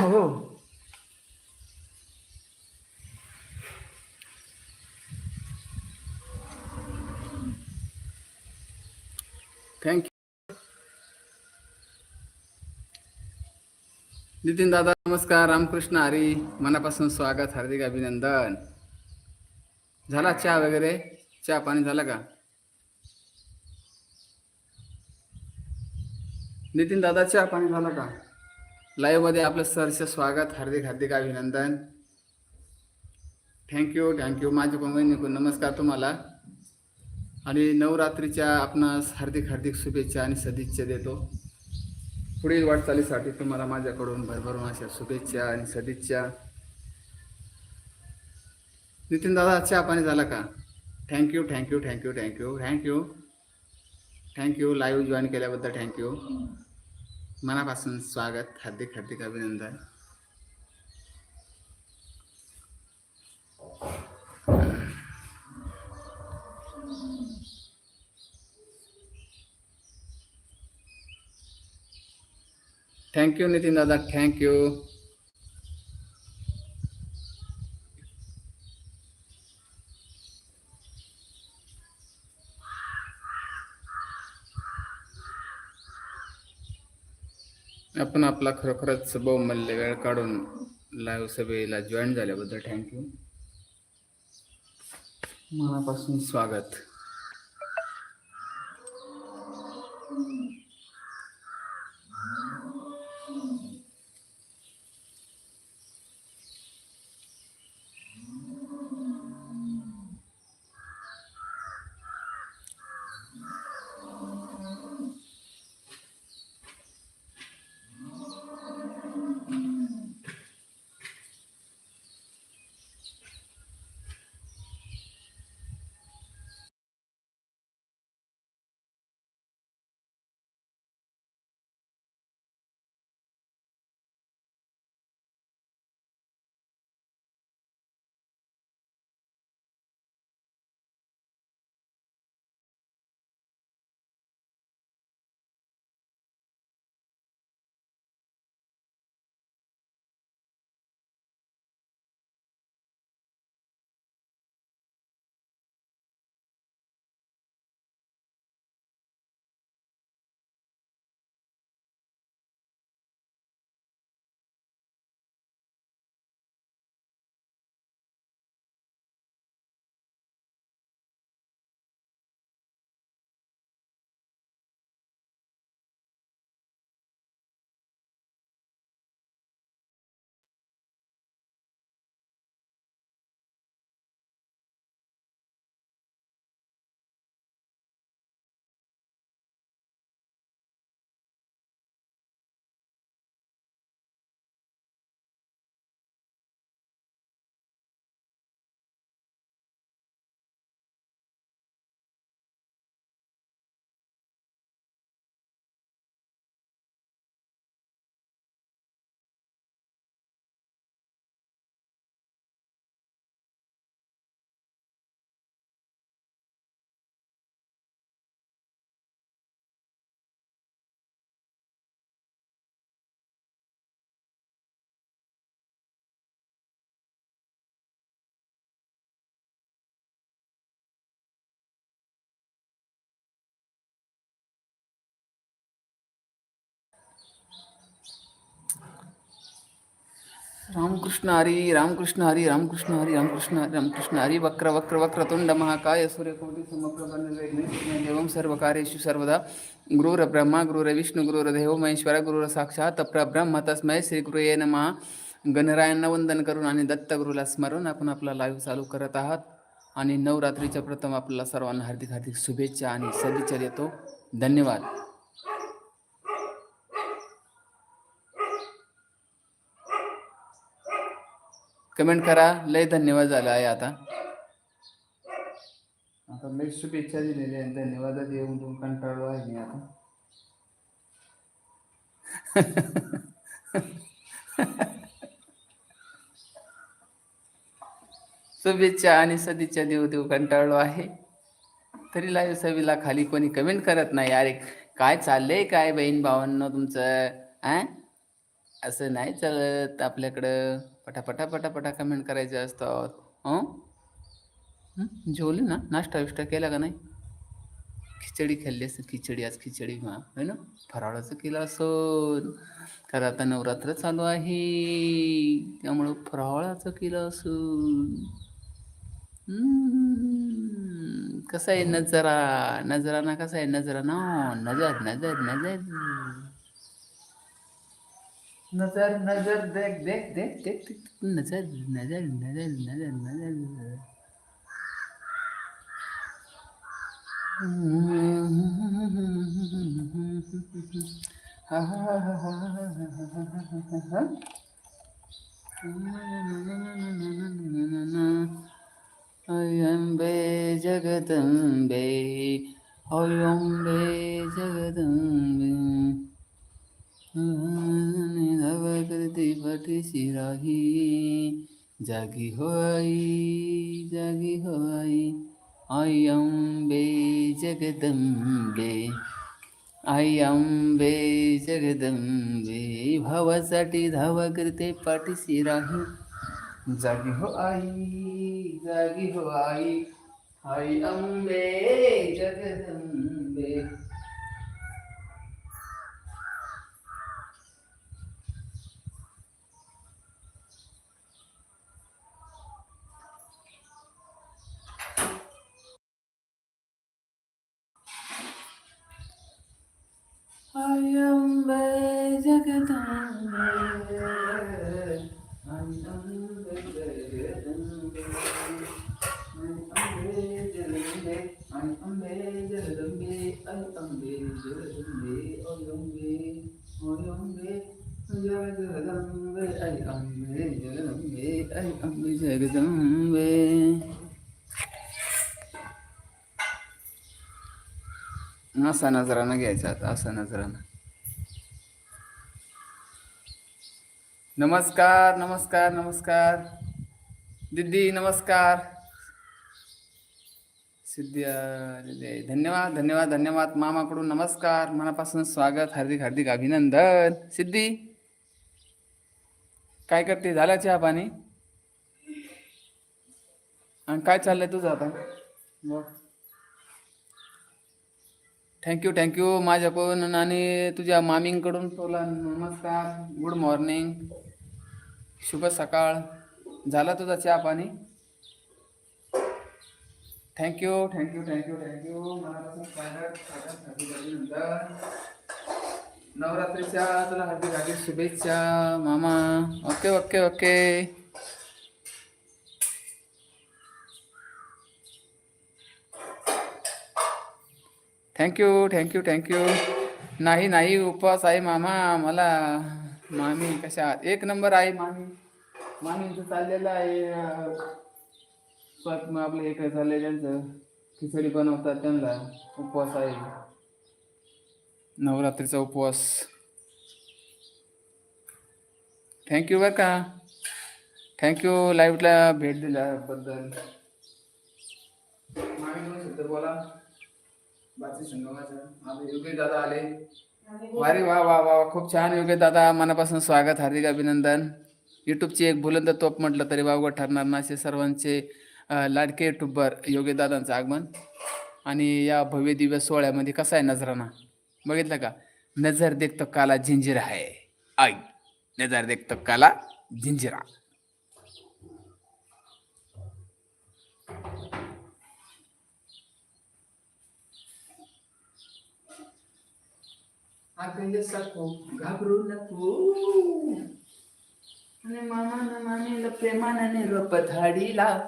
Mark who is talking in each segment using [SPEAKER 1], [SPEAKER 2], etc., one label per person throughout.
[SPEAKER 1] हो. थँक्यू नितीन दादा नमस्कार. रामकृष्ण हरी मनापासून स्वागत हार्दिक अभिनंदन. झाला चहा वगैरे? चहा पाणी झालं का? नितीन दादा चहा पाणी झालं का? लाईव्हमध्ये आपलं सरचं स्वागत हार्दिक हार्दिक अभिनंदन. थँक्यू थँक्यू माझी बहिणीकडून नमस्कार तुम्हाला. आणि नवरात्रीच्या आपणास हार्दिक हार्दिक शुभेच्छा आणि सदिच्छा देतो. पुढील वाटचालीसाठी तुम्हाला माझ्याकडून भरभरून अशा शुभेच्छा आणि सदिच्छा. नितीन दादा चहा पाणी झाला का? Thank you thank you thank you thank you thank you thank you live join केल्याबद्दल थँक्यू मनापासून स्वागत हार्दिक हार्दिक अभिनंदन. थँक्यू नितीन दादा थँक्यू आपण आपला खरोखरच बहुमूल्य वेळ काढून लाईव्ह सभेला जॉईन झाल्याबद्दल थँक्यू मनापासून स्वागत. रामकृष्ण हरी रामकृष्ण हरी रामकृष्ण हरी रामकृष्ण हरी रामकृष्ण हरी वक्र वक्र वक्रतुंड महाकाय सूर्यकोटि समप्रभं देवं सर्वकार्येषु सर्वदा। गुरुर्ब्रह्मा गुरुरविष्णु गुरुर्देव महेश्वर गुरुर साक्षात परब्रह्म तस्मै श्री गुरुये नमः। गणरायांना वंदन करून आणि दत्तगुरुला स्मरून आपण आपला लाईव्ह चालू करत आहात. आणि नवरात्रीच्या प्रथम आपल्याला सर्वांना हार्दिक हार्दिक शुभेच्छा आणि सदिच्छा देतो. धन्यवाद. कमेंट करा. लय धन्यवाद झाला आहे आता. आता मी शुभेच्छा दिलेल्या आहेत. धन्यवाद देऊन देऊन कंटाळलो आहे मी आता. शुभेच्छा आणि सदिच्छा देऊ देऊ कंटाळलो आहे. तरी लाईव्ह सवीला खाली कोणी कमेंट करत नाही. अरे काय चाललंय काय बहीण भावांना तुमचं आ असं नाही चालत आपल्याकडं. पटापटा पटापटा कमेंट करायचे असतात. हं? जेवली ना? नाश्ता विष्टा केला का नाही? खिचडी खाल्ली असं खिचडी आज खिचडी. हा है ना? फराळाचं केलं असं कारण आता नवरात्र चालू आहे. त्यामुळं फराळाचं केलं असून कसं आहे नजरा? नजराना कसा आहे? नजराना? नजर नजर नजर. नजर नजर देख देख देख देख देख नजर नजर नजर नजर नजर अयंबे जगदंबे अयंबे जगदंबे धव करती पाठीशी राही जागी हो आई जागी हो आई आई अंबे जगदंबे आई अंबे जगदंबे भावासाठी धावा करते पाठीशी राही जागी हो आई जागी हो आई आई अंबे जगदंबे जगदंबे असा नजरानं घ्यायचा आता असा नजरानं. नमस्कार नमस्कार नमस्कार. दिदी नमस्कार. सिद्धिया धन्यवाद धन्यवाद धन्यवाद. मामाकडून नमस्कार. मनापासून स्वागत हार्दिक हार्दिक अभिनंदन. सिद्धी काय करते? झाला चहा पाणी? आणि काय चाललंय तुझं आता? थँक्यू थँक्यू माझ्याकडून आणि तुझ्या मामींकडून तुला नमस्कार. गुड मॉर्निंग शुभ सकाळ. झाला तुझा चहा पाणी? थँक्यू थँक्यू थँक्यू थँक्यू मनापासून नवरात्रीच्या तुला हार्दिक हार्दिक शुभेच्छा मामा. Okay okay okay thank you thank you thank you नाही नाही उपवास आहे मामा मला मामी कशा आहात? एक नंबर आहे मामी. मामींचं चाललेलं आहे स्वत आपलं हे काय चाललंय त्यांचं? खिचडी बनवतात त्यांना. उपवास आहे. नवरात्रीचा उपवास. थँक्यू बरं का. थँक्यू लाईव्हला भेट दिल्याबद्दल. मामी दोन बोला. बाची संगमाचं. योगेश दादा आले. वारे वा वा वा खूप छान योगेश दादा. मनापासून स्वागत. हार्दिक अभिनंदन. यूट्यूबची एक बुलंद तोप म्हटलं तरी वावगं ठरणार ना असे सर्वांचे लाडके युट्यूबर योगेश दादांचं आगमन. आणि या भव्य दिव्य सोहळ्यामध्ये कसा आहे नजराना बघितलं का? नजर देखतो काला झिंजिरा आहे. आई नजर देखतो काला झिंजिरा. अगं सखो घाबरू नको. आणि मामानं मामीला प्रेमानं निरोप धाडीला.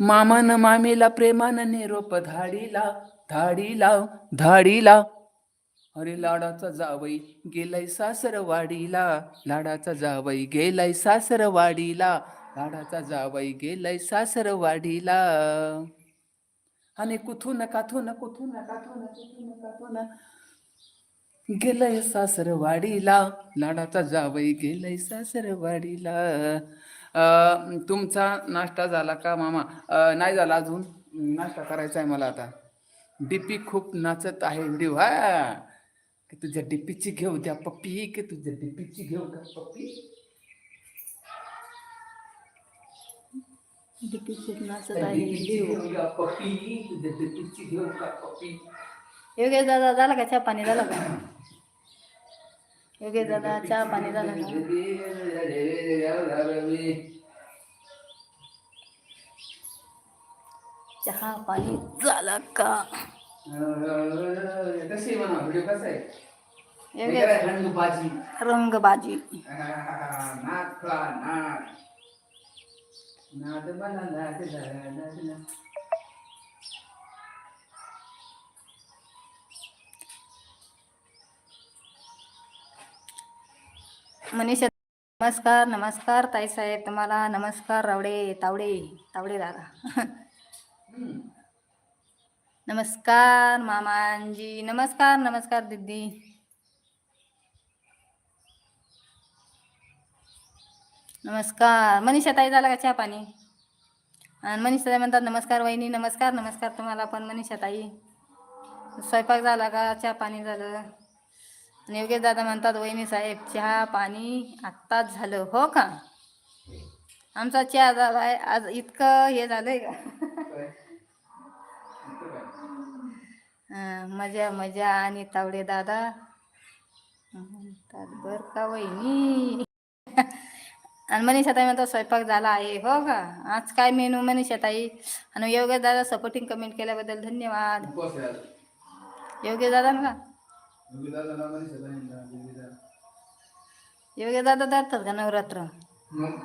[SPEAKER 1] मामानं मामीला प्रेमानं निरोप धाडीला धाडीला धाडीला. अरे लाडाचा जावई गेलाय सासरवाडीला लाडाचा जावई गेलाय सासरवाडीला लाडाचा जावई गेलाय सासरवाडीला. आणि कुठून काथून कुथून काथून कुठून काथून गेलंय सासरवाडीला लाडाचा जावई गेलंय सासरवाडीला. अं, तुमचा नाश्ता झाला का मामा? नाही झाला अजून. नाश्ता करायचा आहे मला आता. डीपी खूप नाचत आहे व्हिडिओ. हा. की तुझ्या डिप्पीची घेऊ द्या पप्पी की तुझ्या डिप्पीची घेऊ का पप्पी.
[SPEAKER 2] डीपी नाचत
[SPEAKER 1] त्या
[SPEAKER 2] आहे
[SPEAKER 1] पप्पी तुझ्या डिप्पीची घेऊ का पप्पी.
[SPEAKER 2] योगेश दादा झाला का चहा पाणी? झालं का? योगेश दादा चहा पाणी झालं का? चहा पाणी झालं का?
[SPEAKER 1] रंगबाजी.
[SPEAKER 2] रंगबाजी.
[SPEAKER 1] नाद
[SPEAKER 2] मनीषा नमस्कार नमस्कार ताई साहेब तुम्हाला नमस्कार रावडे तावडे तावडे दादा. नमस्कार मामांजी नमस्कार नमस्कार दीदी. नमस्कार मनीषा ताई झाला का चहा पाणी? आणि मनीषा ताई म्हणतात नमस्कार वहिनी नमस्कार नमस्कार तुम्हाला पण मनीषा ताई. स्वयंपाक झाला का? चहा पाणी झालं. योगेश दादा म्हणतात वहिनी साहेब चहा पाणी आत्ताच झालं. हो का? आमचा चहा झालाय आज इतकं हे झालंय का? मजा मजा आणि तावडे दादा म्हणतात बर का वहिनी? आणि मनीषा ताई म्हणतात स्वयंपाक झाला आहे. हो का? आज काय मेनू मनीषा ताई आणि योगेश दादा सपोर्टिंग कमेंट केल्याबद्दल धन्यवाद. योगेश दादा ना दादा धरतात का नवरात्र?
[SPEAKER 1] मग?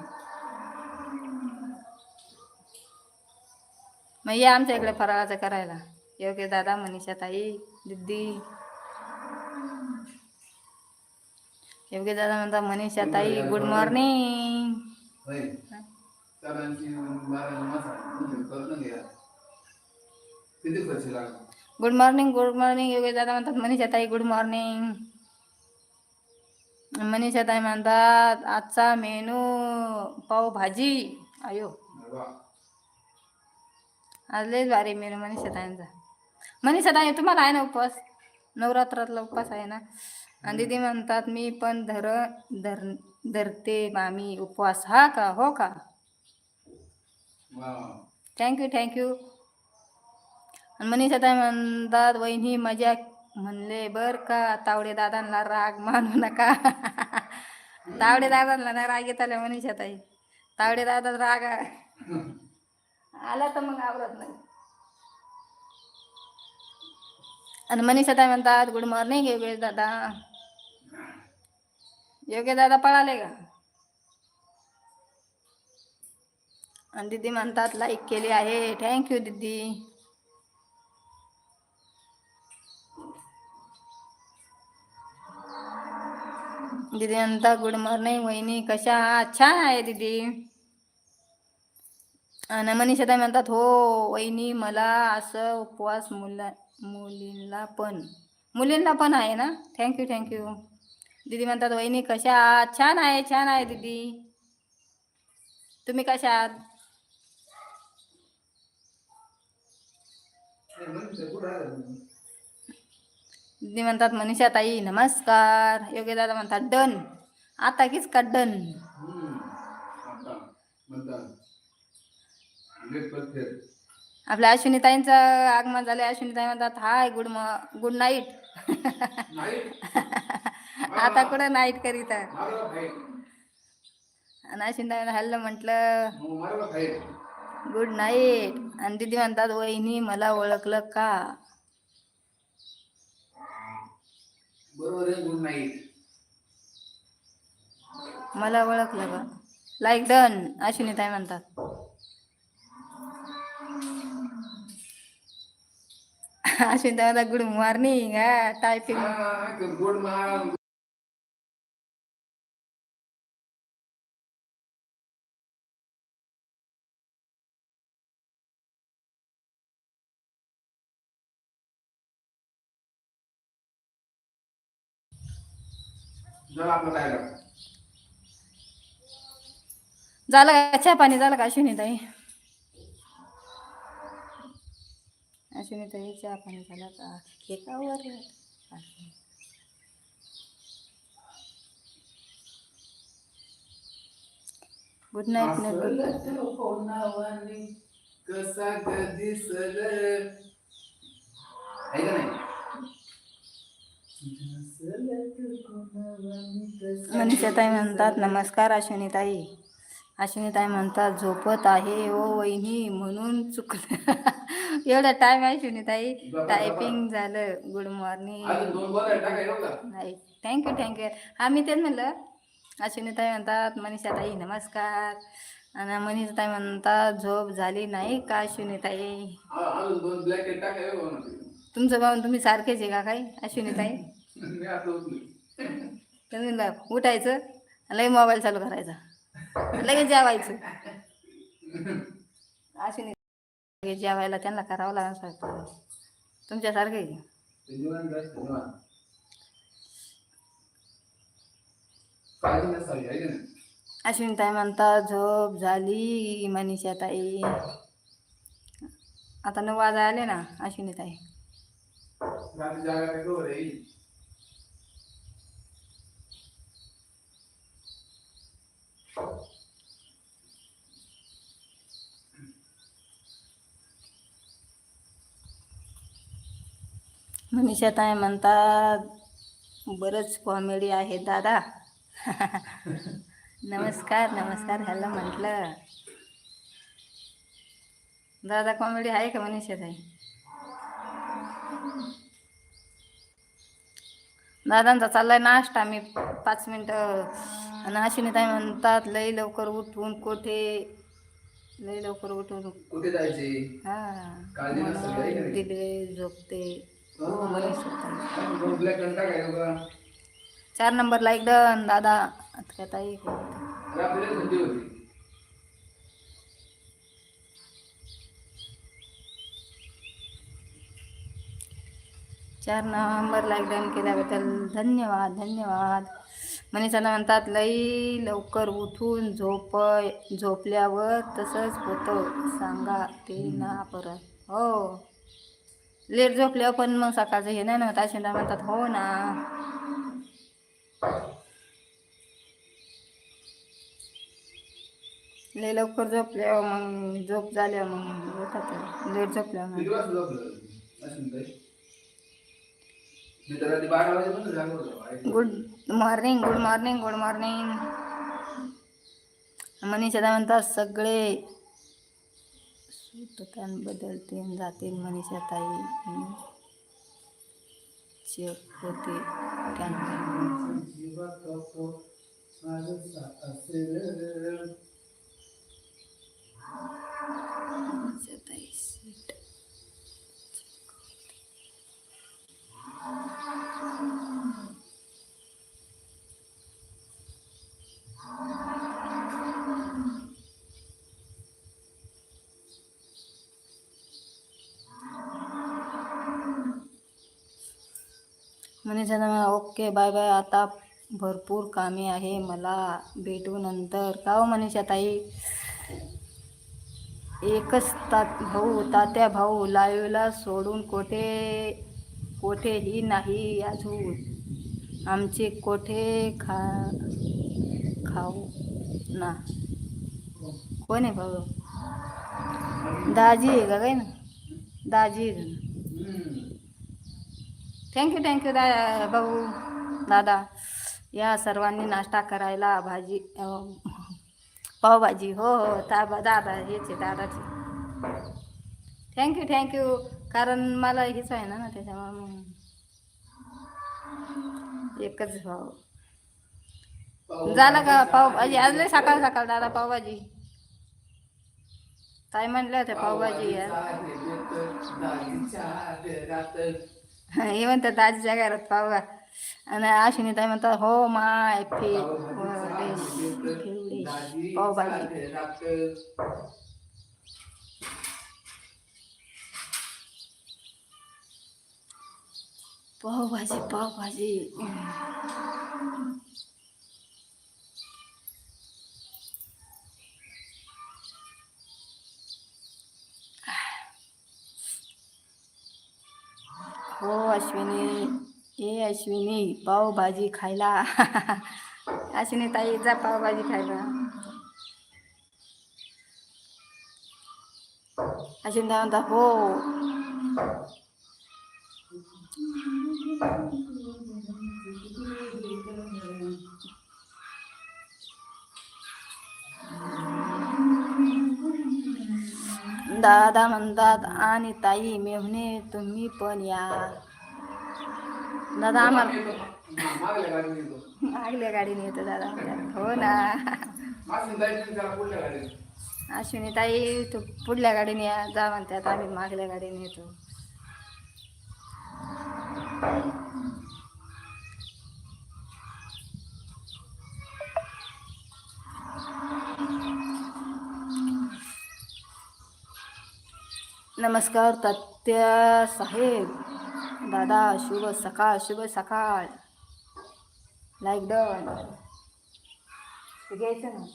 [SPEAKER 2] या आमच्या इकडे फराळाचं करायला. योगेश दादा मनीषा ताई दिदी योगेश दादा म्हणता मनीषा ताई गुड मॉर्निंग.
[SPEAKER 1] किती खर्च लागला?
[SPEAKER 2] Good morning good morning Yogesh दादा म्हणतात मनीषा ताई गुड मॉर्निंग मनीषा ताई म्हणतात आजचा मेनू पावभाजी अयो
[SPEAKER 1] वा.
[SPEAKER 2] आज लयच भारी मेनू मनीषा ताईंचा मनीषा ताई तुम्हाला आहे ना उपवास नवरात्रातला उपवास आहे ना आणि दीदी म्हणतात मी पण धर धर धरते मामी उपवास हा का हो का. थँक्यू थँक्यू मनीषा ताई म्हणतात वहिनी मजा म्हणले बर का तावडे दादांना राग मानू नका. तावडे दादांना ना राग येत आल्या मनीषा ताई तावडे दादा राग आला तर मग आवडत नाही. आणि मनीषा ताई म्हणतात गुड मॉर्निंग योगेश दादा. योगेश दादा पळाले का? आणि दीदी म्हणतात लाईक केली आहे थँक्यू दीदी. दीदी म्हणता गुड मॉर्निंग वहिनी कशा आहात? छान आहे दीदी. आणि मनीषा म्हणतात हो वहिनी मला असं उपवास मुला मुलींना पण. मुलींना पण आहे ना? थँक्यू थँक्यू दीदी म्हणतात वहिनी कशा आहात? छान आहे छान आहे दीदी. तुम्ही कशा आहात?
[SPEAKER 1] हे?
[SPEAKER 2] दीदी म्हणतात मनीषा ताई नमस्कार योगी दादा म्हणतात डन आता कीच का डन. आपल्या अश्विनी ताईंचं आगमन झालं अश्विनी ताई म्हणतात हाय गुड गुड नाईट आता कुठं नाईट करीत. आणि अश्विनी ताई हल्लं म्हटलं
[SPEAKER 1] खाई.
[SPEAKER 2] गुड नाईट आणि दीदी म्हणतात वहिनी मला ओळखलं का
[SPEAKER 1] बरोबर आहे गुड नाईट.
[SPEAKER 2] मला ओळखलं का लाईक डन अश्विनी ताई म्हणतात अश्विनी ताई म्हणतात गुड मॉर्निंग हा टायपिंग
[SPEAKER 1] गुड मा झालं
[SPEAKER 2] का? चहा पाणी झालं का अश्विनीताई? अश्विनीताई चहा पाणी झालं का? हे का गुड नाईट
[SPEAKER 1] नाईट कसा कधी सर नाही?
[SPEAKER 2] मनीषाताई म्हणतात नमस्कार अश्विनीताई. अश्विनीताई म्हणतात झोपत आहे ओ वहिनी म्हणून चुकलं एवढा टाइम आहे अश्विनीताई. टायपिंग झालं. गुड मॉर्निंग नाही. थँक्यू थँक्यू हा मी तेच म्हणलं. अश्विनीताई म्हणतात मनीषाताई नमस्कार. आणि मनीषाताई म्हणतात झोप झाली नाही का अश्विनीताई? तुमचं भाऊन तुम्ही सारखेच आहे का काही अश्विनीताई?
[SPEAKER 1] मी आता
[SPEAKER 2] उठायचं लई मोबाईल चालू करायचा. लगेच जेवायचं. अश्विनी लगेच जेवायला त्यांना करावं
[SPEAKER 1] लागेल स्वयंपाक. तुमच्यासारखे अश्विन
[SPEAKER 2] ताई म्हणता झोप झाली मनीषाताई आता नऊ वाजा आले ना अश्विनीताई
[SPEAKER 1] रात्री मनीषा
[SPEAKER 2] ताई म्हणतात बरंच कॉमेडी आहे दादा. नमस्कार नमस्कार ह्याला म्हटलं. दादा कॉमेडी आहे का मनीषा ताई? दादांचा चाललाय नाश्ता मी पाच मिनटं आणि अश्विनीताई म्हणतात लई लवकर उठून कोठे? लई लवकर उठून.
[SPEAKER 1] कुठे जायचे?
[SPEAKER 2] हा.
[SPEAKER 1] काळजी.
[SPEAKER 2] दिले झोपते. हो
[SPEAKER 1] बघा
[SPEAKER 2] चार नंबर लाईक डन दादा. आता काय ताई?
[SPEAKER 1] थंडी होती.
[SPEAKER 2] चार नोव्हेंबरला लाईक डन केल्याबद्दल धन्यवाद धन्यवाद. मनीषाला म्हणतात लई लवकर उठून झोप झोपल्यावर तसंच होतं. सांगा ते ना परत हो. लेट झोपल्यावर पण मग सकाळचं हे नाही ना होत. म्हणतात हो ना. लई लवकर झोपल्यावर मग झोप झाल्यावर मग उठत लेट झोपल्यावर मग
[SPEAKER 1] किती वाजता झोपलं असून काही मी तर रात्री बारा वाजेपर्यंत जागा होतो आहे.
[SPEAKER 2] Good morning good morning good morning Manisha म्हणतात सगळे बदलतील जातील मनीषा ताई होते त्यांना
[SPEAKER 1] जीवाचा तो माझा असेल.
[SPEAKER 2] Manisha okay bye bye. आता भरपूर कामे आहे मला भेटू नंतर. का हो मनीषा ताई? एकच तात भाऊ तात्या भाऊ लाईव्हला सोडून कोठे कोठेही नाही अजून. आमचे कोठे खा, खाऊ ना. कोण आहे भाऊ? दाजी आहे का ना? दाजी आहे का?
[SPEAKER 1] हम्म.
[SPEAKER 2] थँक्यू थँक्यू दा, भाऊ, दादा. या सर्वांनी नाश्ता करायला भाजी पावभाजी. हो हो ता दादा हेच आहे दादाची. थँक्यू थँक्यू कारण मला हेच आहे ना ना त्याच्यामुळे मग एकच भाऊ झाला का पावभाजी? आज लय सकाळ सकाळ दादा पावभाजी. ताई म्हणल्या होत्या पावभाजी यार हे म्हणतात दाजीच्या घरात पावा आणि अश्विनी ताई म्हणतात हो माय फे पावभाजी पावभाजी पावभाजी हो अश्विनी ए अश्विनी पावभाजी खायला अश्विनी ताई जा पावभाजी खायला अश्विनी म्हणता हो दादा म्हणतात आणि ताई मेहुणे तुम्ही पण या. दादा आम्हाला
[SPEAKER 1] मागल्या गाडीने येतो.
[SPEAKER 2] दादा हो ना. अश्विनी ताई तू पुढल्या गाडीने या जा म्हणतात आम्ही मागल्या गाडीने येतो. नमस्कार तात्या साहेब. दादा शुभ सकाळ शुभ सकाळ. लाईक डन ते घ्यायचं ना?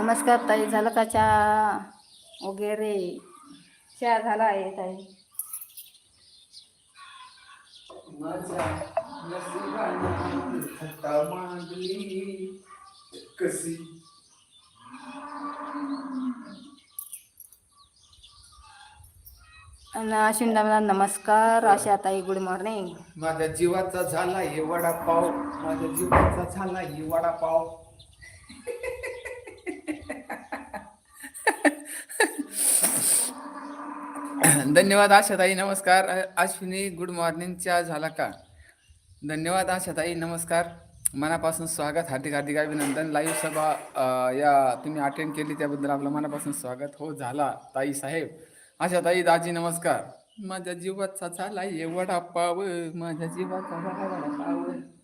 [SPEAKER 2] नमस्कार ताई झालं का चहा वगैरे? चहा झाला आहे ताई.
[SPEAKER 1] कशी
[SPEAKER 2] आणि मला नमस्कार आशा ताई गुड मॉर्निंग
[SPEAKER 1] माझ्या जीवाचा झाला हे वडापाव माझ्या जीवाचा झाला हे वडापाव. धन्यवाद आशाताई नमस्कार. अश्विनी गुड मॉर्निंगच्या झाला का? धन्यवाद आशाताई नमस्कार. मनापासून स्वागत हार्दिक हार्दिक अभिनंदन. लाईव्ह सभा या तुम्ही अटेंड केली त्याबद्दल आपलं मनापासून स्वागत. हो झाला ताई साहेब. आशाताई दाजी नमस्कार. माझ्या जीवाचा झाला एवढा पाव माझ्या जीवाचा झाला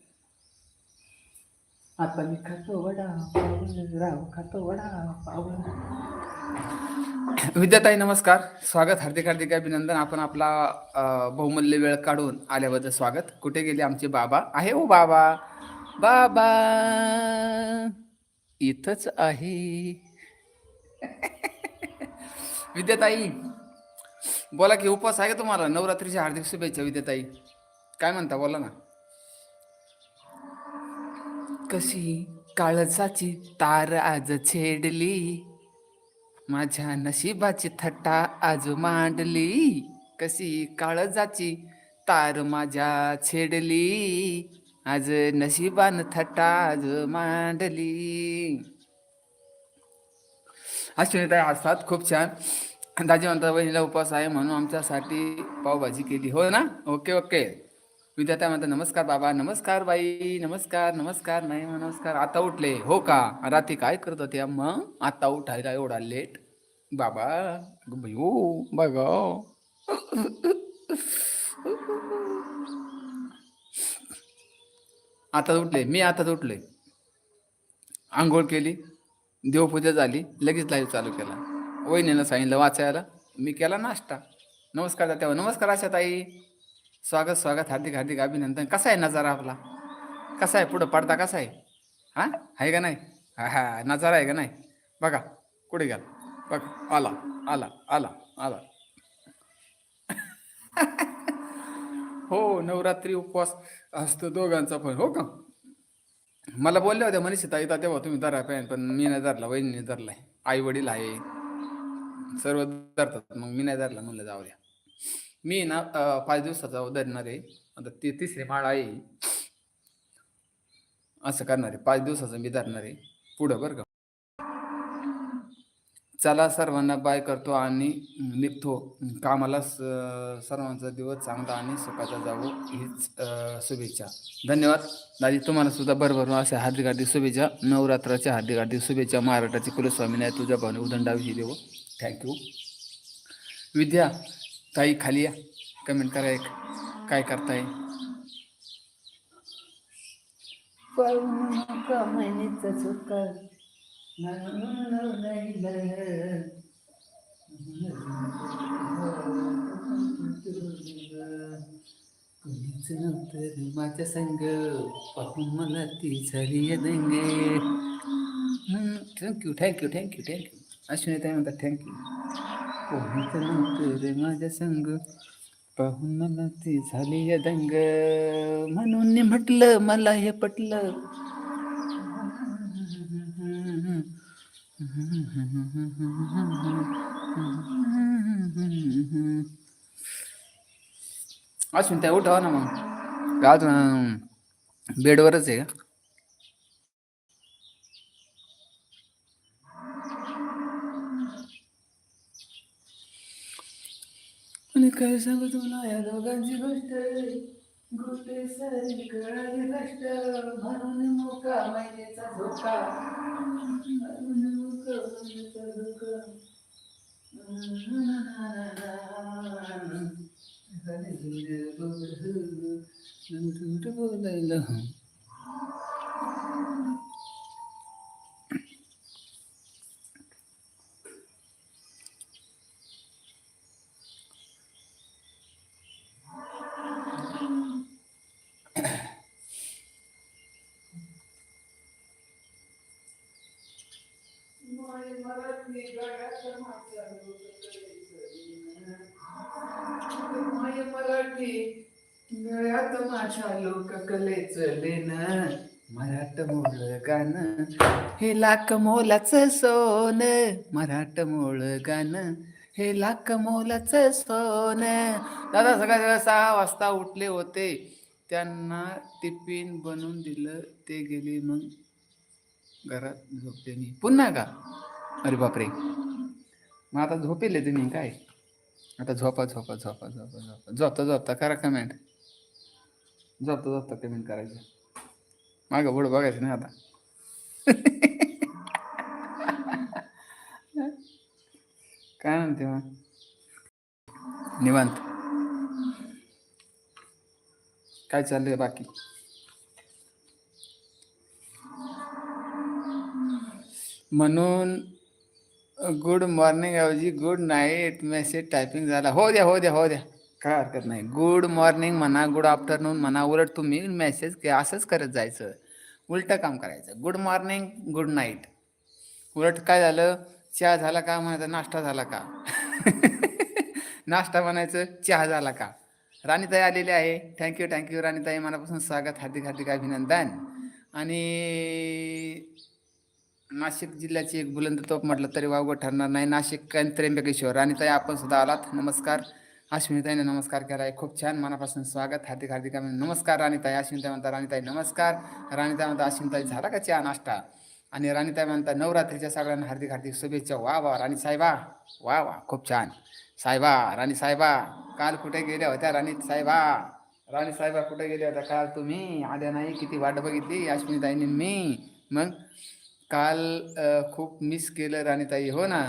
[SPEAKER 1] आता मी खातो वडापाव राव खातो वडापाव विद्याताई नमस्कार. स्वागत हार्दिक हार्दिक अभिनंदन. आपण आपला बहुमूल्य वेळ काढून आल्याबद्दल स्वागत. कुठे गेले आमचे बाबा? आहे ओ बाबा. बाबा. इथंच आहे. विद्याताई बोला की उपवास आहे का तुम्हाला? नवरात्रीच्या हार्दिक शुभेच्छा विद्याताई. काय म्हणता? बोला ना. कशी काळजाची तार आज छेडली? माझ्या नशिबाची थट्टा आज मांडली. कशी काळजाची तार माझ्या छेडली? आज नशिबान थट्टा आज मांडली. अश्विनीताई असतात खूप छान. दाजी म्हणता बहिणीला उपवास आहे म्हणून आमच्यासाठी पावभाजी केली. हो ना? Okay okay. विद्यार्थ्या म्हणतात नमस्कार बाबा नमस्कार बाई नमस्कार नमस्कार नाही नमस्कार. आता उठले. हो का? रात्री काय करत होते मग आता उठायला एवढा लेट. बाबा अगं बाई, बघा. आता उठले. मी आता उठले. आंघोळ केली. देवपूजा झाली. लगेच लाईव्ह चालू केला. वहिनीला सांगितलं वाचायला. मी केला नाश्ता. नमस्कार दात्या नमस्कार आशा ताई स्वागत स्वागत हार्दिक हार्दिक अभिनंदन. कसा आहे नजारा आपला? कसा आहे? पुढं पडदा कसा आहे? हा? आहे का नाही? हा हा नजारा आहे का नाही? बघा कुठे गेला? बघा आला आला आला आला. हो नवरात्री उपवास असतो दोघांचा पण हो का? मला बोलले होते मनीष ताई तेव्हा तुम्ही धरा पॅन पण मी नाही धरला वहिनी धरलाय. आई वडील आहे. सर्व धरतात मग मी नाही धरला म्हणलं जाऊ द्या. मी ना अं, पाच दिवसाचा धरणार आहे. आता ती तिसरी माळ आहे. असं करणार आहे. पाच दिवसाचं मी धरणार आहे. पुढं बरं का. चला सर्वांना बाय करतो आणि निघतो. कामाला स- सर्वांचा दिवस चांगला आणि सुखाचा जावो. हीच शुभेच्छा. धन्यवाद. दादी तुम्हाला सुद्धा भरभरून अशा हार्दिक हार्दिक शुभेच्छा. नवरात्राच्या हार्दिक हार्दिक शुभेच्छा. महाराष्ट्राची कुलस्वामी नाही तुझ्या भावने उदंडाविषयी देव. थँक्यू विद्या ताई खाली या. कमेंट करा एक. काय करताय? कुणीच नव्हतं माझ्या संग. पाहून मला ती झाली दंगे. Thank you thank you thank you thank you Ashwini ताई म्हणतात थँक्यू कोणीच नव्हतं रे माझ्या संग पाहून मला ती झाली या दंग म्हणून म्हटलं मला हे पटलं. असून त्या उठावा ना मग. अजून बेडवरच आहे का? आणि काय सांगू तुला या दोघांची गोष्ट. गोष्ट सारी कळाली कष्ट. म्हणून मोका महिन्याचा धोका. म्हणून मोका महिन्याचा धोका. बोलायला माय मराठी गळ्यात माझ्या लोककलेच लेन मराठ मोळ गाणं हे लाख मोलाच सोन मराठ मोळ गाणं हे लाख मोलाच सोन. दादा सकाळी सकाळी सहा वाजता उठले होते. त्यांना टिफिन बनवून दिलं. ते गेले मग घरात झोपले मी. पुन्हा का अरे बापरे. मग आता झोपेले तुम्ही काय? आता झोपा झोपा झोपा झोपा झोपा. झोपता झोपता करा कमेंट झोपता झोपता कमेंट करायचं. मागं पुढं बघायचं ना आता. काय म्हणते मग? निवांत. काय चाललंय बाकी? म्हणून गुड मॉर्निंग ऐवजी गुड नाईट मेसेज टायपिंग झाला. हो द्या हो द्या हो द्या. काय हरकत नाही. गुड मॉर्निंग म्हणा गुड आफ्टरनून म्हणा उलट तुम्ही मेसेज असंच करत जायचं. उलटं काम करायचं. Good morning good night. उलट काय झालं? चहा झाला का म्हणायचं नाश्ता झाला का? नाश्ता म्हणायचं चहा झाला का? राणीताई आलेली आहे. थँक्यू थँक्यू राणीताई मनापासून स्वागत हार्दिक हार्दिक अभिनंदन. आणि नाशिक जिल्ह्याची एक बुलंद तोप म्हटलं तरी वावगं ठरणार नाही. नाशिक आणि त्र्यंबकेश्वर. राणीताई आपण सुद्धा आलात. नमस्कार. अश्विनीताईने नमस्कार केलाय. खूप छान. मनापासून स्वागत. हार्दिक हार्दिक नमस्कार राणीताई. अश्विनीताई म्हणता राणीताई नमस्कार. राणीताई म्हणता अश्विनीताई झाला का चहा नाश्ता? आणि राणीताई म्हणता नवरात्रीच्या सगळ्यांना हार्दिक हार्दिक शुभेच्छा. वा वा. राणी साहेबा वा वा. खूप छान. साहेबा राणी साहेबा काल कुठे गेल्या होत्या राणी साहेबा? राणी साहेबा कुठे गेल्या होत्या? काल तुम्ही आल्या नाही. किती वाट बघितली. अश्विनीताईने मी. मग? काल खूप मिस केलं राणीताई. हो ना?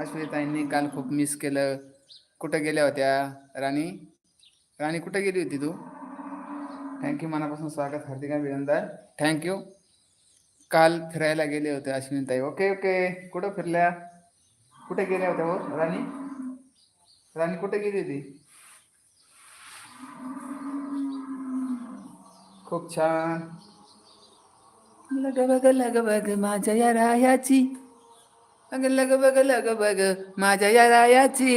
[SPEAKER 1] अश्विताईंनी काल खूप मिस केलं. कुठं गेल्या होत्या राणी? राणी कुठं गेली होती तू? थँक्यू मनापासून स्वागत. हार्दिक अभिनंदन. थँक्यू काल फिरायला गेले होते अश्विनीताई. ओके ओके कुठं फिरल्या? कुठे गेल्या होत्या हो राणी? राणी कुठे गेली होती? खूप छान. लग बग लग बग माझ्या या रायाची. अग लग बग लग बग माझ्या या रायाची.